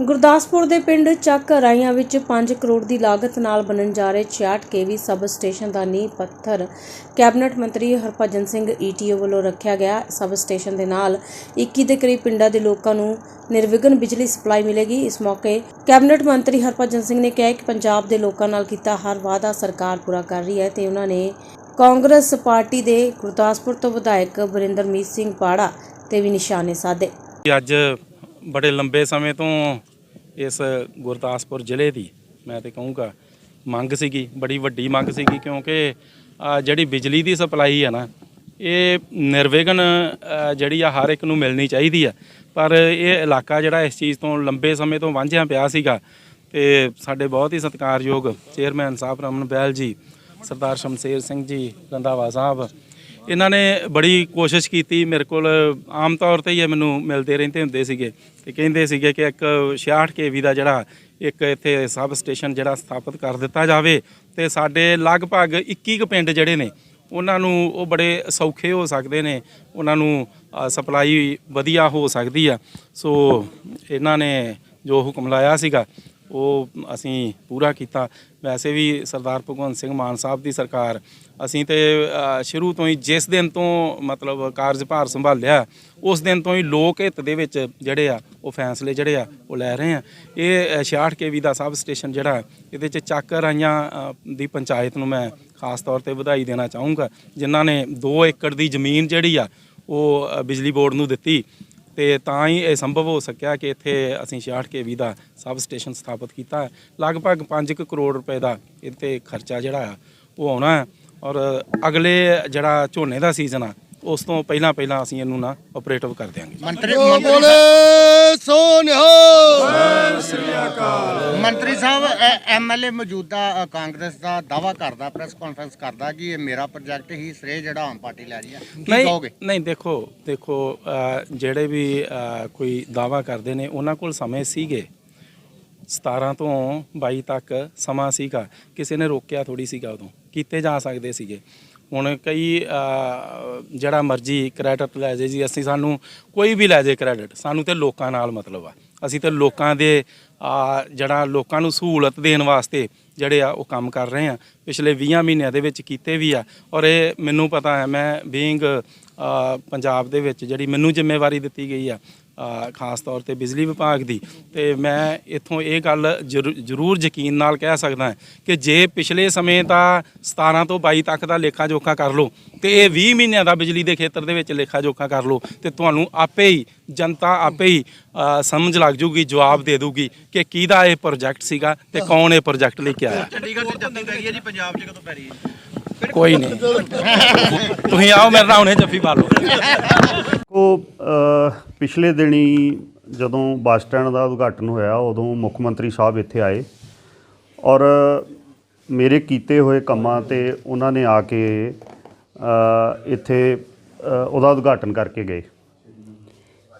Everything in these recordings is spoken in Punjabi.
ਗੁਰਦਾਸਪੁਰ ਦੇ ਪਿੰਡ ਚੱਕ ਰਾਈਆਂ ਵਿੱਚ 5 ਕਰੋੜ ਦੀ ਲਾਗਤ ਨਾਲ ਬਣਨ ਜਾ ਰਹੇ 66 ਕੇਵੀ ਸਬ ਸਟੇਸ਼ਨ ਦਾ ਨੀਂਹ ਪੱਥਰ ਕੈਬਨਿਟ ਮੰਤਰੀ ਹਰਭਜਨ ਸਿੰਘ ਈਟੀਓ ਵੱਲੋਂ ਰੱਖਿਆ ਗਿਆ। ਸਬ ਸਟੇਸ਼ਨ ਦੇ ਨਾਲ 21 ਦੇ ਕਰੀਬ ਪਿੰਡਾਂ ਦੇ ਲੋਕਾਂ ਨੂੰ ਨਿਰਵਿਘਨ ਬਿਜਲੀ ਸਪਲਾਈ ਮਿਲੇਗੀ। ਇਸ ਮੌਕੇ ਕੈਬਨਿਟ ਮੰਤਰੀ ਹਰਭਜਨ ਸਿੰਘ ਨੇ ਕਿਹਾ ਕਿ ਪੰਜਾਬ ਦੇ ਲੋਕਾਂ ਨਾਲ ਕੀਤਾ ਹਰ ਵਾਅਦਾ ਸਰਕਾਰ ਪੂਰਾ ਕਰ ਰਹੀ ਹੈ ਤੇ ਉਹਨਾਂ ਨੇ ਕਾਂਗਰਸ ਪਾਰਟੀ ਦੇ ਗੁਰਦਾਸਪੁਰ ਤੋਂ ਵਿਧਾਇਕ ਵਰਿੰਦਰਮੀਤ ਸਿੰਘ ਪਾੜਾ ਤੇ ਵੀ ਨਿਸ਼ਾਨੇ ਸਾਧੇ। ਅੱਜ ਬੜੇ ਲੰਬੇ ਸਮੇਂ ਤੋਂ ਇਸ ਗੁਰਦਾਸਪੁਰ ਜ਼ਿਲ੍ਹੇ ਦੀ, ਮੈਂ ਤੇ ਕਹੂੰਗਾ, ਮੰਗ ਸੀਗੀ, ਬੜੀ ਵੱਡੀ ਮੰਗ ਸੀਗੀ, ਕਿਉਂਕਿ ਜਿਹੜੀ ਬਿਜਲੀ ਦੀ ਸਪਲਾਈ ਹੈ ਨਾ, ਇਹ ਨਿਰਵਿਘਨ ਜਿਹੜੀ ਆ ਹਰ ਇੱਕ ਨੂੰ ਮਿਲਣੀ ਚਾਹੀਦੀ ਆ। ਪਰ ਇਹ ਇਲਾਕਾ ਜਿਹੜਾ ਇਸ ਚੀਜ਼ ਤੋਂ ਲੰਬੇ ਸਮੇਂ ਤੋਂ ਵਾਂਝਿਆ ਪਿਆ ਸੀਗਾ, ਤੇ ਸਾਡੇ ਬਹੁਤ ਹੀ ਸਤਿਕਾਰਯੋਗ ਚੇਅਰਮੈਨ ਸਾਹਿਬ ਰਮਨ ਬੈਲ ਜੀ, ਸਰਦਾਰ ਸ਼ਮਸ਼ੇਰ ਸਿੰਘ ਜੀ ਰੰਧਾਵਾ ਸਾਹਿਬ ਇਹਨਾਂ ਨੇ ਬੜੀ ਕੋਸ਼ਿਸ਼ ਕੀਤੀ, ਮੇਰੇ ਕੋਲ ਆਮ ਤੌਰ ਤੇ ਹੀ ਇਹ ਮੈਨੂੰ ਮਿਲਦੇ ਰਹਿੰਦੇ ਹੁੰਦੇ ਸੀਗੇ ਤੇ ਕਹਿੰਦੇ ਸੀਗੇ ਕਿ ਇੱਕ 66 ਕੇਵੀ ਦਾ ਜਿਹੜਾ ਇੱਕ ਇੱਥੇ ਸਬ ਸਟੇਸ਼ਨ ਜਿਹੜਾ ਸਥਾਪਿਤ ਕਰ ਦਿੱਤਾ ਜਾਵੇ ਤੇ ਸਾਡੇ ਲਗਭਗ 21 ਕੁ ਪਿੰਡ ਜਿਹੜੇ ਨੇ, ਉਹਨਾਂ ਨੂੰ ਉਹ ਬੜੇ ਸੌਖੇ ਹੋ ਸਕਦੇ ਨੇ, ਉਹਨਾਂ ਨੂੰ ਸਪਲਾਈ ਵਧੀਆ ਹੋ ਸਕਦੀ ਆ। ਸੋ ਇਹਨਾਂ ਨੇ ਜੋ ਹੁਕਮ ਲਾਇਆ ਸੀਗਾ ਉਹ ਅਸੀਂ ਪੂਰਾ ਕੀਤਾ। ਵੈਸੇ ਵੀ ਸਰਦਾਰ ਭਗਵੰਤ ਸਿੰਘ ਮਾਨ ਸਾਹਿਬ ਦੀ ਸਰਕਾਰ ਅਸੀਂ ਤੇ ਸ਼ੁਰੂ ਤੋਂ ਹੀ ਜਿਸ ਦਿਨ ਤੋਂ ਮਤਲਬ ਕਾਰਜਭਾਰ ਸੰਭਾਲਿਆ ਉਸ ਦਿਨ ਤੋਂ ਹੀ ਲੋਕ ਹਿੱਤ ਦੇ ਵਿੱਚ ਜਿਹੜੇ ਆ ਉਹ ਫੈਸਲੇ ਜਿਹੜੇ ਆ ਉਹ ਲੈ ਰਹੇ ਆ। ਇਹ ਅ, 66 ਕੇਵੀ ਦਾ ਸਬ ਸਟੇਸ਼ਨ ਜਿਹੜਾ ਇਹਦੇ ਚ ਚੱਕ ਰਾਈਆਂ ਦੀ ਪੰਚਾਇਤ ਨੂੰ ਮੈਂ ਖਾਸ ਤੌਰ ਤੇ ਵਧਾਈ ਦੇਣਾ ਚਾਹੂੰਗਾ। ਜਿਨ੍ਹਾਂ ਨੇ 2 ਏਕੜ ਦੀ ਜ਼ਮੀਨ ਜਿਹੜੀ ਆ ਉਹ ਬਿਜਲੀ ਬੋਰਡ ਨੂੰ ਦਿੱਤੀ। ਤੇ ਤਾਂ ਹੀ ਇਹ ਸੰਭਵ ਹੋ ਸਕਿਆ ਕਿ ਇੱਥੇ ਅਸੀਂ 66 ਕੇਵੀ ਦਾ ਸਬ ਸਟੇਸ਼ਨ ਸਥਾਪਿਤ ਕੀਤਾ ਹੈ। ਲਗਭਗ 5 ਕਰੋੜ ਰੁਪਏ ਦਾ ਇੱਥੇ ਖਰਚਾ ਜਿਹੜਾ ਆ, ਉਹ ਆਉਣਾ ਹੈ। ਔਰ ਅਗਲੇ ਜਿਹੜਾ ਝੋਨੇ ਦਾ ਸੀਜ਼ਨ ਆ ਉਸ ਤੋਂ ਪਹਿਲਾਂ ਪਹਿਲਾਂ ਅਸੀਂ ਇਹਨੂੰ ਨਾ ਆਪਰੇਟਿਵ ਕਰ ਦਿਆਂਗੇ। ਮੰਤਰੀ ਬੋਲੇ ਸੋਨਿਹਾ ਮੰਤਰੀ ਸਾਹਿਬ ਐਮਐਲਏ ਮੌਜੂਦਾ ਕਾਂਗਰਸ ਦਾ ਦਾਵਾ ਕਰਦਾ ਪ੍ਰੈਸ ਕਾਨਫਰੰਸ ਕਰਦਾ ਕਿ ਇਹ ਮੇਰਾ ਪ੍ਰੋਜੈਕਟ ਹੀ ਸ੍ਰੇ ਜਿਹੜਾ ਆਮ ਪਾਰਟੀ ਲੈ ਰਹੀ ਹੈ। ਕੀ ਨਹੀਂ ਕਹੋਗੇ? ਨਹੀਂ ਦੇਖੋ ਦੇਖੋ ਜਿਹੜੇ ਵੀ ਕੋਈ ਦਾਵਾ ਕਰਦੇ ਨੇ ਉਹਨਾਂ ਕੋਲ ਸਮੇਂ ਸੀਗੇ। 17 ਤੋਂ 22 ਤੱਕ ਸਮਾਂ ਸੀਗਾ। ਕਿਸੇ ਨੇ ਰੋਕਿਆ ਥੋੜੀ ਸੀਗਾ ਉਦੋਂ। ਕੀਤੇ ਜਾ ਸਕਦੇ ਸੀਗੇ। ਹੁਣ ਕਈ ਜਿਹੜਾ ਮਰਜ਼ੀ ਕ੍ਰੈਡਿਟ ਲੈ ਜੇ ਜੀ, ਅਸੀਂ ਸਾਨੂੰ ਕੋਈ ਵੀ ਲੈ ਜੇ ਕ੍ਰੈਡਿਟ ਸਾਨੂੰ ਤੇ ਲੋਕਾਂ ਨਾਲ ਮਤਲਬ ਆ। ਅਸੀਂ ਤੇ ਲੋਕਾਂ ਦੇ ਜਿਹੜਾ ਲੋਕਾਂ ਨੂੰ ਸਹੂਲਤ ਦੇਣ ਵਾਸਤੇ ਜਿਹੜੇ ਆ, ਉਹ ਕੰਮ ਕਰ ਰਹੇ ਆ। ਪਿਛਲੇ 20 ਮਹੀਨਿਆਂ ਦੇ ਵਿੱਚ ਕੀਤੇ ਵੀ ਆ। ਔਰ ਇਹ ਮੈਨੂੰ ਪਤਾ ਹੈ, ਮੈਂ ਬੀਇੰਗ ਪੰਜਾਬ ਦੇ ਵਿੱਚ ਜਿਹੜੀ ਮੈਨੂੰ ਜ਼ਿੰਮੇਵਾਰੀ ਦਿੱਤੀ ਗਈ ਆ ਖਾਸ ਤੌਰ ਤੇ ਬਿਜਲੀ ਵਿਭਾਗ ਦੀ। ਤੇ ਮੈਂ ਇੱਥੋਂ ਇਹ ਗੱਲ ਜ਼ਰੂ- ਜ਼ਰੂਰ ਯਕੀਨ ਨਾਲ ਕਹਿ ਸਕਦਾ ਕਿ ਜੇ ਪਿਛਲੇ ਸਮੇਂ ਦਾ 17 ਤੋਂ 22 ਤੱਕ ਦਾ ਲੇਖਾ ਜੋਖਾ ਕਰ ਲਓ ਤੇ ਇਹ 20 ਮਹੀਨਿਆਂ ਦਾ ਬਿਜਲੀ ਦੇ ਖੇਤਰ ਦੇ ਵਿੱਚ ਲੇਖਾ ਜੋਖਾ ਕਰ ਲਓ ਤੇ ਤੁਹਾਨੂੰ ਆਪੇ ਹੀ ਜਨਤਾ ਆਪੇ ਹੀ ਸਮਝ ਲੱਗ ਜੂਗੀ ਜਵਾਬ ਦੇ ਦੂਗੀ ਕਿ ਕਿਹਦਾ ਇਹ ਪ੍ਰੋਜੈਕਟ ਸੀਗਾ ਤੇ ਕੌਣ ਇਹ ਪ੍ਰੋਜੈਕਟ ਲੈ ਕੇ ਆਇਆ। ਚੰਡੀਗੜ੍ਹ ਚ ਜੱਫੀ ਪੈ ਗਈ ਹੈ ਜੀ ਪੰਜਾਬ 'ਚ ਕਦੋਂ ਪੈ ਰਹੀ ਹੈ ਕੋਈ ਨਹੀਂ। ਤੁਸੀਂ ਆਓ ਮੇਰੇ ਨਾਲ ਹੁਣੇ ਜੱਫੀ ਪਾ ਲਓ। ਕੋ ਪਿਛਲੇ ਦਿਨੀ ਜਦੋਂ ਬੱਸ ਸਟੈਂਡ ਦਾ ਉਦਘਾਟਨ ਹੋਇਆ, ਉਦੋਂ ਮੁੱਖ ਮੰਤਰੀ ਸਾਹਿਬ ਇੱਥੇ ਆਏ ਔਰ ਮੇਰੇ ਕੀਤੇ ਹੋਏ ਕੰਮਾਂ ਤੇ ਉਹਨਾਂ ਨੇ ਆ ਕੇ ਇੱਥੇ ਉਹਦਾ ਉਦਘਾਟਨ ਕਰਕੇ ਗਏ।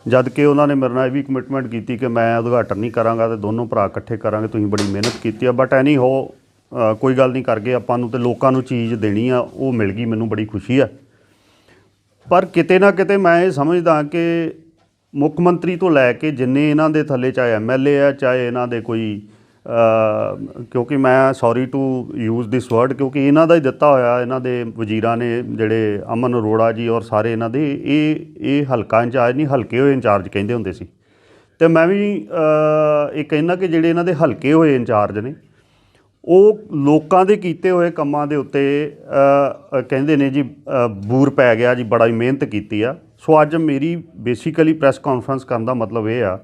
ਜਦ ਕਿ ਉਹਨਾਂ ਨੇ ਮੇਰੇ ਨਾਲ ਇਹ ਵੀ ਕਮਿਟਮੈਂਟ ਕੀਤੀ ਕਿ ਮੈਂ ਉਦਘਾਟਨ ਨਹੀਂ ਕਰਾਂਗਾ ਤੇ ਦੋਨੋਂ ਭਰਾ ਇਕੱਠੇ ਕਰਾਂਗੇ, ਤੁਸੀਂ ਬੜੀ ਮਿਹਨਤ ਕੀਤੀ ਆ। ਬਟ ਐਨੀ ਹੋ ਕੋਈ ਗੱਲ ਨਹੀਂ ਕਰ ਗਏ, ਆਪਾਂ ਨੂੰ ਤੇ ਲੋਕਾਂ ਨੂੰ ਚੀਜ਼ ਦੇਣੀ ਆ, ਉਹ ਮਿਲ ਗਈ, ਮੈਨੂੰ ਬੜੀ ਖੁਸ਼ੀ ਆ। ਪਰ ਕਿਤੇ ਨਾ ਕਿਤੇ ਮੈਂ ਇਹ ਸਮਝਦਾ ਕਿ ਮੁੱਖ ਮੰਤਰੀ ਤੋਂ ਲੈ ਕੇ ਜਿੰਨੇ ਇਹਨਾਂ ਦੇ ਥੱਲੇ, ਚਾਹੇ ਐਮਐਲਏ ਆ, ਚਾਹੇ ਇਹਨਾਂ ਦੇ ਕੋਈ ਕਿਉਂਕਿ ਮੈਂ sorry to use this word ਕਿਉਂਕਿ ਇਹਨਾਂ ਦਾ ਹੀ ਦਿੱਤਾ ਹੋਇਆ, ਇਹਨਾਂ ਦੇ ਵਜ਼ੀਰਾਂ ਨੇ ਜਿਹੜੇ ਅਮਨ ਅਰੋੜਾ ਜੀ ਔਰ ਸਾਰੇ ਇਹਨਾਂ ਦੇ, ਇਹ ਇਹ ਹਲਕਾ ਇੰਚਾਰਜ ਨਹੀਂ, ਹਲਕੇ ਹੋਏ ਇੰਚਾਰਜ ਕਹਿੰਦੇ ਹੁੰਦੇ ਸੀ। ਤੇ ਮੈਂ ਵੀ ਇਹ ਕਹਿੰਦਾ ਕਿ ਜਿਹੜੇ ਇਹਨਾਂ ਦੇ ਹਲਕੇ ਹੋਏ ਇੰਚਾਰਜ ਨੇ, ਉਹ ਲੋਕਾਂ ਦੇ ਕੀਤੇ ਹੋਏ ਕੰਮਾਂ ਦੇ ਉੱਤੇ ਕਹਿੰਦੇ ਨੇ ਜੀ ਬੂਰ ਪੈ ਗਿਆ ਜੀ, ਬੜਾ ਹੀ ਮਿਹਨਤ ਕੀਤੀ ਆ। ਸੋ ਅੱਜ ਮੇਰੀ ਬੇਸਿਕਲੀ ਪ੍ਰੈਸ ਕਾਨਫਰੰਸ ਕਰਨ ਦਾ ਮਤਲਬ ਇਹ ਆ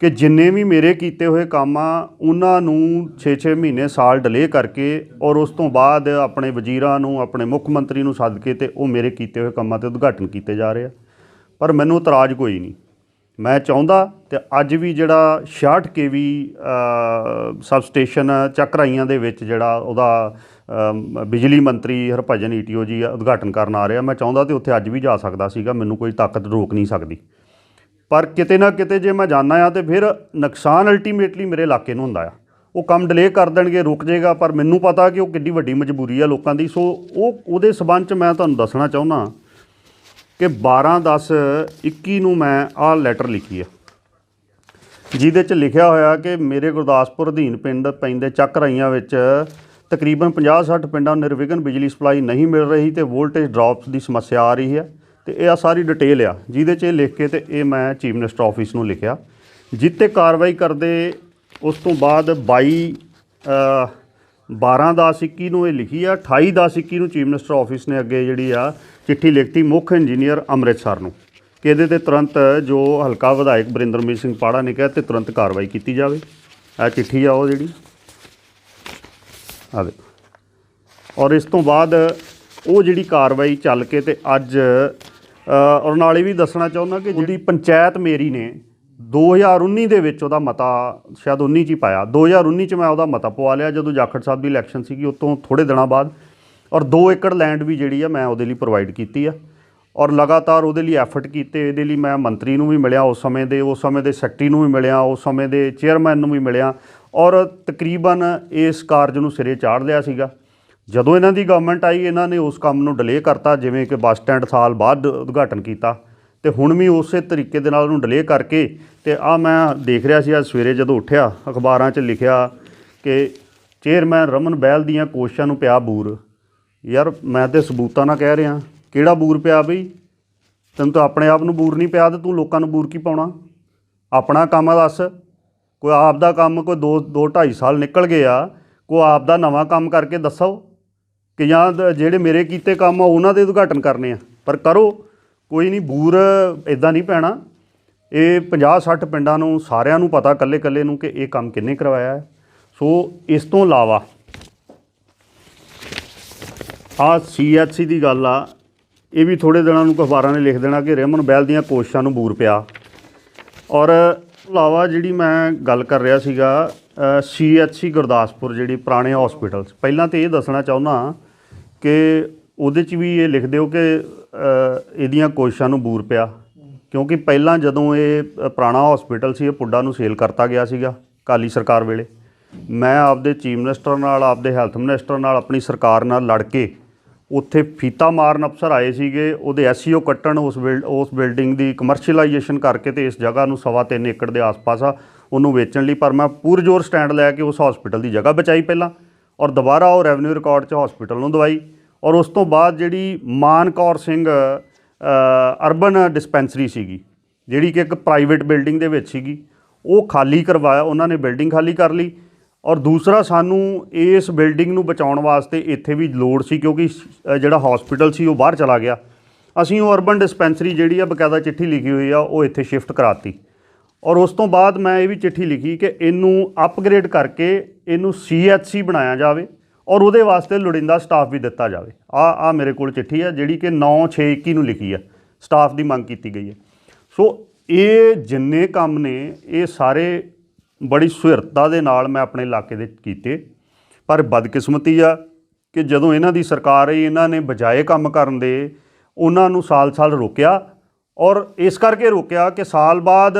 ਕਿ ਜਿੰਨੇ ਵੀ ਮੇਰੇ ਕੀਤੇ ਹੋਏ ਕੰਮ ਆ, ਉਹਨਾਂ ਨੂੰ 6-6 ਮਹੀਨੇ ਸਾਲ ਡਿਲੇ ਕਰਕੇ ਔਰ ਉਸ ਤੋਂ ਬਾਅਦ ਆਪਣੇ ਵਜ਼ੀਰਾਂ ਨੂੰ, ਆਪਣੇ ਮੁੱਖ ਮੰਤਰੀ ਨੂੰ ਸੱਦ ਕੇ ਤੇ ਉਹ ਮੇਰੇ ਕੀਤੇ ਹੋਏ ਕੰਮਾਂ ਤੇ ਉਦਘਾਟਨ ਕੀਤੇ ਜਾ ਰਹੇ ਆ। ਪਰ ਮੈਨੂੰ ਇਤਰਾਜ਼ ਕੋਈ ਨਹੀਂ। ਮੈਂ ਚਾਹੁੰਦਾ ਤੇ ਅੱਜ ਵੀ ਜਿਹੜਾ 66 ਕੇਵੀ ਸਬ ਸਟੇਸ਼ਨ ਚੱਕਰਾਈਆਂ ਦੇ ਵਿੱਚ ਜਿਹੜਾ ਉਹਦਾ ਬਿਜਲੀ ਮੰਤਰੀ ਹਰਭਜਨ ਈਟੀਓ ਜੀ ਉਦਘਾਟਨ ਕਰਨ ਆ ਰਿਹਾ, ਮੈਂ ਚਾਹੁੰਦਾ ਤੇ ਉੱਥੇ ਅੱਜ ਵੀ ਜਾ ਸਕਦਾ ਸੀਗਾ, ਮੈਨੂੰ ਕੋਈ ਤਾਕਤ ਰੋਕ ਨਹੀਂ ਸਕਦੀ। ਪਰ ਕਿਤੇ ਨਾ ਕਿਤੇ ਜੇ ਮੈਂ ਜਾਣਾ ਆ ਤੇ ਫਿਰ ਨੁਕਸਾਨ ਅਲਟੀਮੇਟਲੀ ਮੇਰੇ ਇਲਾਕੇ ਨੂੰ ਹੁੰਦਾ ਆ। ਉਹ ਕੰਮ ਡਿਲੇ ਕਰ ਦੇਣਗੇ, ਰੁਕ ਜਾਏਗਾ, ਪਰ ਮੈਨੂੰ ਪਤਾ ਕਿ ਉਹ ਕਿੰਨੀ ਵੱਡੀ ਮਜਬੂਰੀ ਆ ਲੋਕਾਂ ਦੀ। ਸੋ ਉਹ, ਉਹਦੇ ਸਬੰਧ ਚ ਮੈਂ ਤੁਹਾਨੂੰ ਦੱਸਣਾ ਚਾਹੁੰਦਾ ਕਿ 12 10 21 ਨੂੰ ਮੈਂ ਆਹ ਲੈਟਰ ਲਿਖੀ ਆ। ਜਿਹਦੇ 'ਚ ਲਿਖਿਆ ਹੋਇਆ ਕਿ ਮੇਰੇ ਗੁਰਦਾਸਪੁਰ ਅਧੀਨ ਪਿੰਡ ਪੈਂਦੇ ਚੱਕ ਰਾਈਆਂ ਵਿੱਚ ਤਕਰੀਬਨ 50-60 ਪਿੰਡਾਂ ਨੂੰ ਨਿਰਵਿਘਨ ਬਿਜਲੀ ਸਪਲਾਈ ਨਹੀਂ ਮਿਲ ਰਹੀ ਤੇ ਵੋਲਟੇਜ ਡ੍ਰੌਪਸ ਦੀ ਸਮੱਸਿਆ ਆ ਰਹੀ ਹੈ ਤੇ ਇਹ ਆ ਸਾਰੀ ਡਿਟੇਲ ਆ। ਜਿਹਦੇ 'ਚ ਇਹ ਲਿਖ ਕੇ ਤੇ ਇਹ ਮੈਂ ਚੀਫ ਮਿਨਿਸਟਰ ਆਫਿਸ ਨੂੰ ਲਿਖਿਆ। ਜਿੱਤੇ ਕਾਰਵਾਈ ਕਰਦੇ ਉਸ ਤੋਂ ਬਾਅਦ 22 ਅ, 12 ਦਸ 21 ਨੂੰ ਇਹ ਲਿਖੀ ਆ 28 ਦਸ 21 ਨੂੰ ਚੀਫ ਮਿਨਿਸਟਰ ਆਫਿਸ ਨੇ ਅੱਗੇ ਜਿਹੜੀ ਆ ਚਿੱਠੀ ਲਿਖਤੀ ਮੁੱਖ ਇੰਜੀਨੀਅਰ ਅੰਮ੍ਰਿਤਸਰ ਨੂੰ। ਕਿ ਇਹਦੇ ਤੇ ਤੁਰੰਤ ਜੋ ਹਲਕਾ ਵਿਧਾਇਕ ਬਰਿੰਦਰਮੀਤ ਸਿੰਘ ਪਾੜਾ ਨੇ ਕਿਹਾ ਤੇ ਤੁਰੰਤ ਕਾਰਵਾਈ ਕੀਤੀ ਜਾਵੇ। ਇਹ ਚਿੱਠੀ ਆ ਉਹ ਜਿਹੜੀ। ਆ ਦੇ ਔਰ ਇਸ ਤੋਂ ਬਾਅਦ ਉਹ ਜਿਹੜੀ ਕਾਰਵਾਈ ਚੱਲ ਕੇ ਤੇ ਅੱਜ ਅ, ਔਰ ਨਾਲੇ ਵੀ ਦੱਸਣਾ ਚਾਹੁੰਦਾ ਕਿ ਜਿਹੜੀ ਪੰਚਾਇਤ ਮੇਰੀ ਨੇ 2019 ਦੇ ਵਿੱਚ ਉਹਦਾ ਮਤਾ ਸ਼ਾਇਦ 19 ਚ ਹੀ ਪਾਇਆ। 2019 ਚ ਮੈਂ ਉਹਦਾ ਮਤਾ ਪਵਾ ਲਿਆ ਜਦੋਂ ਜਾਖੜ ਸਾਹਿਬ ਦੀ ਇਲੈਕਸ਼ਨ ਸੀਗੀ ਉਸ ਤੋਂ ਥੋੜੇ ਦਿਨਾਂ ਬਾਅਦ। ਔਰ 2 ਏਕੜ ਲੈਂਡ ਵੀ ਜਿਹੜੀ ਆ ਮੈਂ ਉਹਦੇ ਲਈ ਪ੍ਰੋਵਾਈਡ ਕੀਤੀ ਆ। ਔਰ ਲਗਾਤਾਰ ਉਹਦੇ ਲਈ ਐਫਰਟ ਕੀਤੇ, ਇਹਦੇ ਲਈ ਮੈਂ ਮੰਤਰੀ ਨੂੰ ਵੀ ਮਿਲਿਆ ਉਸ ਸਮੇਂ ਦੇ, ਉਸ ਸਮੇਂ ਦੇ ਸੈਕਟਰੀ ਨੂੰ ਵੀ ਮਿਲਿਆ, ਉਸ ਸਮੇਂ ਦੇ ਚੇਅਰਮੈਨ ਨੂੰ ਵੀ ਮਿਲਿਆ। ਔਰ ਤਕਰੀਬਨ ਇਸ ਕਾਰਜ ਨੂੰ ਸਿਰੇ ਚਾੜ ਲਿਆ ਸੀਗਾ। ਜਦੋਂ ਇਹਨਾਂ ਦੀ ਗਵਰਨਮੈਂਟ ਆਈ, ਇਹਨਾਂ ਨੇ ਉਸ ਕੰਮ ਨੂੰ ਡਿਲੇ ਕਰਤਾ, ਜਿਵੇਂ ਕਿ ਬੱਸ ਸਟੈਂਡ ਸਾਲ ਬਾਅਦ ਉਦਘਾਟਨ ਕੀਤਾ। ਤੇ ਹੁਣ ਵੀ ਉਸੇ ਤਰੀਕੇ ਦੇ ਨਾਲ ਉਹਨੂੰ ਡਿਲੇ ਕਰਕੇ ਤੇ ਆ ਮੈਂ ਦੇਖ ਰਿਹਾ ਸੀ, ਅੱਜ ਸਵੇਰੇ ਜਦੋਂ ਉੱਠਿਆ, ਅਖਬਾਰਾਂ 'ਚ ਲਿਖਿਆ ਕਿ ਚੇਅਰਮੈਨ ਰਮਨ ਬਹਿਲ ਦੀਆਂ ਕੋਸ਼ਿਸ਼ਾਂ ਨੂੰ ਪਿਆ ਬੂਰ। ਯਾਰ ਮੈਂ ਤੇ ਸਬੂਤਾਂ ਨਾਲ ਕਹਿ ਰਿਹਾ, ਕਿਹੜਾ ਬੂਰ ਪਿਆ ਬਈ? ਤੈਨੂੰ ਤਾਂ ਆਪਣੇ ਆਪ ਨੂੰ ਬੂਰ ਨਹੀਂ ਪਿਆ ਤੇ ਤੂੰ ਲੋਕਾਂ ਨੂੰ ਬੂਰ ਕੀ ਪਾਉਣਾ? ਆਪਣਾ ਕੰਮ ਦੱਸ। ਕੋਈ ਆਪ ਦਾ ਕੰਮ ਕੋਈ 2 2 2.5 ਸਾਲ ਨਿਕਲ ਗਏ ਆ, ਕੋਈ ਆਪ ਦਾ ਨਵਾਂ ਕੰਮ ਕਰਕੇ ਦੱਸੋ ਕਿ ਜਾਂ ਜਿਹੜੇ ਮੇਰੇ ਕੀਤੇ ਕੰਮ ਆ, ਉਹਨਾਂ ਦੇ ਉਦਘਾਟਨ ਕਰਨੇ ਆ। ਪਰ ਕਰੋ। ਕੋਈ ਨਹੀਂ, ਬੂਰ ਇਦਾਂ ਨਹੀਂ ਪੈਣਾ। ਇਹ 50 60 ਪਿੰਡਾਂ ਨੂੰ, ਸਾਰਿਆਂ ਨੂੰ ਪਤਾ ਕੱਲੇ ਕੱਲੇ ਨੂੰ ਕਿ ਇਹ ਕੰਮ ਕਿੰਨੇ ਕਰਵਾਇਆ ਹੈ। ਸੋ, ਇਸ ਤੋਂ ਇਲਾਵਾ ਆ ਸੀਐਚਸੀ ਦੀ ਗੱਲ ਆ। ਇਹ ਵੀ ਥੋੜੇ ਦਿਨਾਂ ਨੂੰ ਅਖਬਾਰਾਂ ਨੇ ਲਿਖ ਦੇਣਾ ਕਿ ਰੇਮਨ ਬੈਲ ਦੀਆਂ ਕੋਸ਼ਿਸ਼ਾਂ ਨੂੰ ਬੂਰ ਪਿਆ। ਔਰ ਇਲਾਵਾ ਜਿਹੜੀ ਮੈਂ ਗੱਲ ਕਰ ਰਿਹਾ ਸੀਗਾ ਸੀਐਚਸੀ ਗੁਰਦਾਸਪੁਰ ਜਿਹੜੀ ਪੁਰਾਣੇ ਹਸਪੀਟਲਸ ਪਹਿਲਾਂ ਤੇ ਇਹ ਦੱਸਣਾ ਚਾਹੁੰਦਾ ਕਿ ਉਹਦੇ 'ਚ ਵੀ ਇਹ ਲਿਖ ਦਿਓ ਕਿ ਇਹਦੀਆਂ ਕੋਸ਼ਿਸ਼ਾਂ ਨੂੰ ਬੂਰ ਪਿਆ। ਕਿਉਂਕਿ ਪਹਿਲਾਂ ਜਦੋਂ ਇਹ ਪੁਰਾਣਾ ਹਸਪੀਟਲ ਸੀ, ਇਹ ਪੁੱਡਾ ਨੂੰ ਸੇਲ ਕਰਤਾ ਗਿਆ ਸੀਗਾ ਕਾਲੀ ਸਰਕਾਰ ਵੇਲੇ। ਮੈਂ ਆਪਦੇ ਚੀਫ ਮਿਨਿਸਟਰ ਨਾਲ, ਆਪਦੇ ਹੈਲਥ ਮਿਨਿਸਟਰ ਨਾਲ, ਆਪਣੀ ਸਰਕਾਰ ਨਾਲ ਲੜ ਕੇ ਉੱਥੇ ਫੀਤਾ ਮਾਰਨ ਅਫਸਰ ਆਏ ਸੀਗੇ। ਉਹਦੇ ਐਸਈਓ ਕੱਟਣ ਉਸ ਬਿਲ ਉਸ ਬਿਲਡਿੰਗ ਦੀ ਕਮਰਸ਼ੀਅਲਾਈਜੇਸ਼ਨ ਕਰਕੇ ਤੇ ਇਸ ਜਗ੍ਹਾ ਨੂੰ ਸਵਾ ਤਿੰਨ ਏਕੜ ਦੇ ਆਸ-ਪਾਸ ਆ, ਉਹਨੂੰ ਵੇਚਣ ਲਈ। ਪਰ ਮੈਂ ਪੂਰਜੋਰ ਸਟੈਂਡ ਲੈ ਕੇ ਉਸ ਹਸਪੀਟਲ ਦੀ ਜਗ੍ਹਾ ਬਚਾਈ ਪਹਿਲਾਂ ਔਰ ਦੁਬਾਰਾ ਉਹ ਰੈਵਨਿਊ ਰਿਕਾਰਡ 'ਚ ਹਸਪੀਟਲ ਨੂੰ ਦਵਾਈ। ਔਰ ਉਸ ਤੋਂ ਬਾਅਦ ਜਿਹੜੀ ਮਾਨਕੌਰ ਸਿੰਘ ਅਰਬਨ ਡਿਸਪੈਂਸਰੀ ਸੀਗੀ, ਜਿਹੜੀ ਕਿ ਇੱਕ ਪ੍ਰਾਈਵੇਟ ਬਿਲਡਿੰਗ ਦੇ ਵਿੱਚ ਸੀਗੀ, ਉਹ ਖਾਲੀ ਕਰਵਾਇਆ, ਉਹਨਾਂ ਨੇ ਬਿਲਡਿੰਗ ਖਾਲੀ ਕਰ ਲਈ। ਔਰ ਦੂਸਰਾ, ਸਾਨੂੰ ਇਸ ਬਿਲਡਿੰਗ ਨੂੰ ਬਚਾਉਣ ਵਾਸਤੇ ਇੱਥੇ ਵੀ ਲੋੜ ਸੀ, ਕਿਉਂਕਿ ਜਿਹੜਾ ਹਸਪੀਟਲ ਸੀ, ਉਹ ਬਾਹਰ ਚਲਾ ਗਿਆ। ਅਸੀਂ ਉਹ ਅਰਬਨ ਡਿਸਪੈਂਸਰੀ ਜਿਹੜੀ ਆ, ਬਕਾਇਦਾ ਚਿੱਠੀ ਲਿਖੀ ਹੋਈ ਆ, ਉਹ ਇੱਥੇ ਸ਼ਿਫਟ ਕਰਾਤੀ। ਔਰ ਉਸ ਤੋਂ ਬਾਅਦ ਮੈਂ ਇਹ ਵੀ ਚਿੱਠੀ ਲਿਖੀ ਕਿ ਇਹਨੂੰ ਅਪਗ੍ਰੇਡ ਕਰਕੇ ਇਹਨੂੰ ਸੀਐਚਸੀ ਬਣਾਇਆ ਜਾਵੇ। ਔਰ ਉਹਦੇ ਵਾਸਤੇ ਲੋੜੀਂਦਾ ਸਟਾਫ ਵੀ ਦਿੱਤਾ ਜਾਵੇ। ਆ ਆ ਮੇਰੇ ਕੋਲ ਚਿੱਠੀ ਆ ਜਿਹੜੀ ਕਿ 9/6/21 ਨੂੰ ਲਿਖੀ ਆ ਸਟਾਫ ਦੀ ਮੰਗ ਕੀਤੀ ਗਈ ਹੈ। ਸੋ ਇਹ ਜਿੰਨੇ ਕੰਮ ਨੇ, ਇਹ ਸਾਰੇ ਬੜੀ ਸੁਹਿਰਤਾ ਦੇ ਨਾਲ ਮੈਂ ਆਪਣੇ ਇਲਾਕੇ ਦੇ ਕੀਤੇ। ਪਰ ਬਦਕਿਸਮਤੀ ਆ ਕਿ ਜਦੋਂ ਇਹਨਾਂ ਦੀ ਸਰਕਾਰ ਆਈ, ਇਹਨਾਂ ਨੇ ਬਜਾਏ ਕੰਮ ਕਰਨ ਦੇ, ਉਹਨਾਂ ਨੂੰ ਸਾਲ-ਸਾਲ ਰੋਕਿਆ। ਔਰ ਇਸ ਕਰਕੇ ਰੋਕਿਆ ਕਿ ਸਾਲ ਬਾਅਦ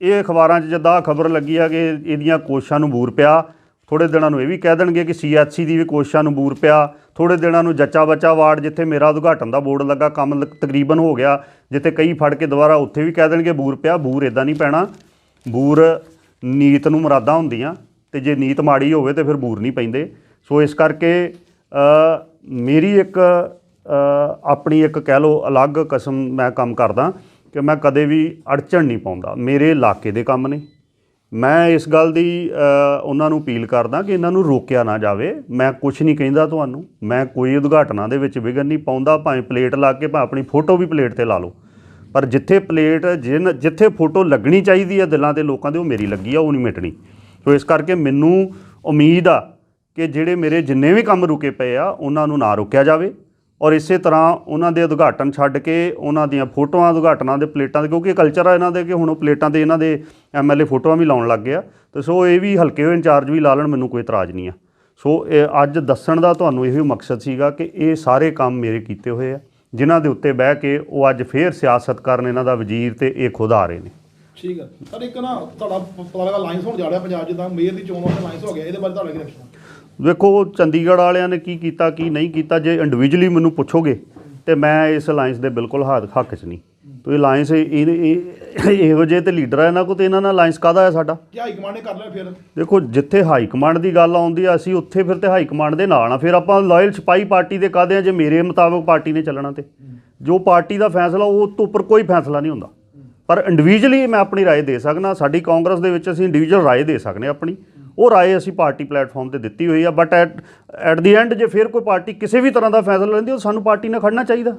ਇਹ ਅਖਬਾਰਾਂ 'ਚ ਜਦਾਂ ਖਬਰ ਲੱਗੀ ਆ ਕਿ ਇਹਦੀਆਂ ਕੋਸ਼ਿਸ਼ਾਂ ਨੂੰ ਬੂਰ ਪਿਆ ਥੋੜੇ ਦਿਨਾਂ ਨੂੰ ਇਹ ਵੀ ਕਹਿ ਦੇਣਗੇ ਕਿ ਸੀਐਚਸੀ ਦੀ ਵੀ ਕੋਸ਼ਿਸ਼ਾਂ ਨੂੰ ਬੂਰ ਪਿਆ। ਥੋੜੇ ਦਿਨਾਂ ਨੂੰ ਜੱਚਾ ਬੱਚਾ ਵਾਰਡ ਜਿੱਥੇ ਮੇਰਾ ਉਦਘਾਟਨ ਦਾ ਬੋਰਡ ਲੱਗਾ, ਕੰਮ ਲ- ਤਕਰੀਬਨ ਹੋ ਗਿਆ, ਜਿੱਥੇ ਕਈ ਫੜ ਕੇ ਦੁਬਾਰਾ ਉੱਥੇ ਵੀ ਕਹਿ ਦੇਣਗੇ ਬੂਰ ਪਿਆ। ਬੂਰ ਇਦਾਂ ਨਹੀਂ ਪੈਣਾ। ਬੂਰ ਨੀਤ ਨੂੰ ਮੁਰਾਦਾਂ ਹੁੰਦੀਆਂ ਤੇ ਜੇ ਨੀਤ ਮਾੜੀ ਹੋਵੇ ਤੇ ਫਿਰ ਬੂਰ ਨਹੀਂ ਪੈਂਦੇ। ਸੋ ਇਸ ਕਰਕੇ ਮੇਰੀ ਇੱਕ ਆਪਣੀ ਇੱਕ ਕਹਿ ਲਓ ਅਲੱਗ ਕਿਸਮ ਮੈਂ ਕੰਮ ਕਰਦਾ ਕਿ ਮੈਂ ਕਦੇ ਵੀ ਅੜਚਣ ਨਹੀਂ ਪਾਉਂਦਾ। ਮੇਰੇ ਇਲਾਕੇ ਦੇ ਕੰਮ ਨੇ। ਮੈਂ ਇਸ ਗੱਲ ਦੀ ਉਹਨਾਂ ਨੂੰ ਅਪੀਲ ਕਰਦਾ ਕਿ ਇਹਨਾਂ ਨੂੰ ਰੋਕਿਆ ਨਾ ਜਾਵੇ। ਮੈਂ ਕੁਝ ਨਹੀਂ ਕਹਿੰਦਾ ਤੁਹਾਨੂੰ। ਮੈਂ ਕੋਈ ਉਦਘਾਟਨਾਂ ਦੇ ਵਿੱਚ ਵਿਘਨ ਨਹੀਂ ਪਾਉਂਦਾ। ਭਾਵੇਂ ਪਲੇਟ ਲਾ ਕੇ, ਭਾਵੇਂ ਆਪਣੀ ਫੋਟੋ ਵੀ ਪਲੇਟ ਤੇ ਲਾ ਲਓ। ਪਰ ਜਿੱਥੇ ਪਲੇਟ, ਜਿਨ, ਜਿੱਥੇ ਫੋਟੋ ਲੱਗਣੀ ਚਾਹੀਦੀ ਹੈ ਦਿਲਾਂ ਤੇ ਲੋਕਾਂ ਦੇ, ਉਹ ਮੇਰੀ ਲੱਗੀ ਆ, ਉਹ ਨਹੀਂ ਮਿਟਣੀ। ਸੋ ਇਸ ਕਰਕੇ ਮੈਨੂੰ ਉਮੀਦ ਆ ਕਿ ਜਿਹੜੇ ਮੇਰੇ ਜਿੰਨੇ ਵੀ ਕੰਮ ਰੁਕੇ ਪਏ ਆ, ਉਹਨਾਂ ਨੂੰ ਨਾ ਰੋਕਿਆ ਜਾਵੇ। ਔਰ ਇਸੇ ਤਰ੍ਹਾਂ ਉਹਨਾਂ ਦੇ ਉਦਘਾਟਨ ਛੱਡ ਕੇ ਉਹਨਾਂ ਦੀਆਂ ਫੋਟੋਆਂ, ਉਦਘਾਟਨਾਂ ਦੇ ਪਲੇਟਾਂ ਦੇ ਕਿਉਂਕਿ ਕਲਚਰ ਆ ਇਹਨਾਂ ਦੇ ਕਿ ਹੁਣ ਉਹ ਪਲੇਟਾਂ ਤੇ ਇਹਨਾਂ ਦੇ ਐਮਐਲਏ ਫੋਟੋਆਂ ਵੀ ਲਾਉਣ ਲੱਗ ਗਿਆ ਤੇ ਸੋ ਇਹ ਵੀ ਹਲਕੇ ਹੋਏ ਇੰਚਾਰਜ ਵੀ ਲਾ ਲੈਣ, ਮੈਨੂੰ ਕੋਈ ਇਤਰਾਜ਼ ਨਹੀਂ ਆ। ਸੋ ਇਹ ਅੱਜ ਦੱਸਣ ਦਾ ਤੁਹਾਨੂੰ ਇਹੋ ਮਕਸਦ ਸੀਗਾ ਕਿ ਇਹ ਸਾਰੇ ਕੰਮ ਮੇਰੇ ਕੀਤੇ ਹੋਏ ਆ, ਜਿਨ੍ਹਾਂ ਦੇ ਉੱਤੇ ਬਹਿ ਕੇ ਉਹ ਅੱਜ ਫੇਰ ਸਿਆਸਤ ਕਰਨ ਇਹਨਾਂ ਦਾ ਵਜ਼ੀਰ ਤੇ ਇਹ ਖੁਦ ਆ ਰਹੇ ਨੇ। ਠੀਕ ਹੈ ਸਰ, ਇੱਕ ਨਾ ਤੁਹਾਡਾ ਪਤਾ ਲੱਗਾ ਲਾਈਨਸ ਹੋਣ ਜਾ ਰਿਹਾ ਪੰਜਾਬ ਜਿੱਦਾਂ ਮੇਅਰ ਦੀ ਚੋਣ ਵਾਸਤੇ ਲਾਈਨਸ ਹੋ ਗਿਆ, ਇਹਦੇ ਬਾਰੇ ਤੁਹਾਡਾ ਕੀ ਰਿਐਕਸ਼ਨ ਵੇਖੋ ਚੰਡੀਗੜ੍ਹ ਵਾਲਿਆਂ ਨੇ ਕੀ ਕੀਤਾ ਕੀ ਨਹੀਂ ਕੀਤਾ ਜੇ ਇੰਡੀਵਿਜੂਅਲੀ ਮੈਨੂੰ ਪੁੱਛੋਗੇ ਤੇ ਮੈਂ ਇਸ ਅਲਾਈਅੰਸ ਦੇ ਬਿਲਕੁਲ ਹੱਕ ਹੱਕ 'ਚ ਨਹੀਂ ਤੋ ਇਹ ਅਲਾਈਅੰਸ ਇਹ ਇਹ- ਇਹੋ ਜਿਹੇ ਤੇ ਲੀਡਰ ਆ ਇਹਨਾਂ ਕੋ ਤੇ ਇਹਨਾਂ ਨਾਲ ਅਲਾਈਅੰਸ ਕਾਹਦਾ ਹੈ ਸਾਡਾ ਜੇ ਹਾਈ ਕਮਾਂਡ ਨੇ ਕਰ ਲਿਆ ਫਿਰ ਦੇਖੋ ਜਿੱਥੇ ਹਾਈ ਕਮਾਂਡ ਦੀ ਗੱਲ ਆਉਂਦੀ ਆ ਅਸੀਂ ਉੱਥੇ ਫਿਰ ਤੇ ਹਾਈ ਕਮਾਂਡ ਦੇ ਨਾਲ ਆ ਫਿਰ ਆਪਾਂ ਲਾਇਲ ਸਿਪਾਹੀ ਪਾਰਟੀ ਦੇ ਕਾਹਦੇ ਆ ਜੇ ਮੇਰੇ ਮੁਤਾਬਕ ਪਾਰਟੀ ਨੇ ਚੱਲਣਾ ਤੇ ਜੋ ਪਾਰਟੀ ਦਾ ਫੈਸਲਾ ਉਹ ਤੋਂ ਉੱਪਰ ਕੋਈ ਫੈਸਲਾ ਨਹੀਂ ਹੁੰਦਾ ਪਰ ਇੰਡੀਵਿਜੂਅਲੀ ਮੈਂ ਆਪਣੀ رائے ਦੇ ਸਕਦਾ ਸਾਡੀ ਕਾਂਗਰਸ ਦੇ ਵਿੱਚ ਅਸੀਂ ਇੰਡੀਵਿਜੂਅਲ رائے ਦੇ ਸਕਨੇ ਆਪਣੀ ਉਹ ਰਾਏ ਅਸੀਂ ਪਾਰਟੀ ਪਲੇਟਫਾਰਮ ਤੇ ਦਿੱਤੀ ਹੋਈ ਆ but at at the end ਜੇ ਫਿਰ ਕੋਈ ਪਾਰਟੀ ਕਿਸੇ ਵੀ ਤਰ੍ਹਾਂ ਦਾ ਫੈਸਲਾ ਲੈਂਦੀ, ਉਹ ਸਾਨੂੰ ਪਾਰਟੀ ਨਾਲ ਖੜਨਾ ਚਾਹੀਦਾ।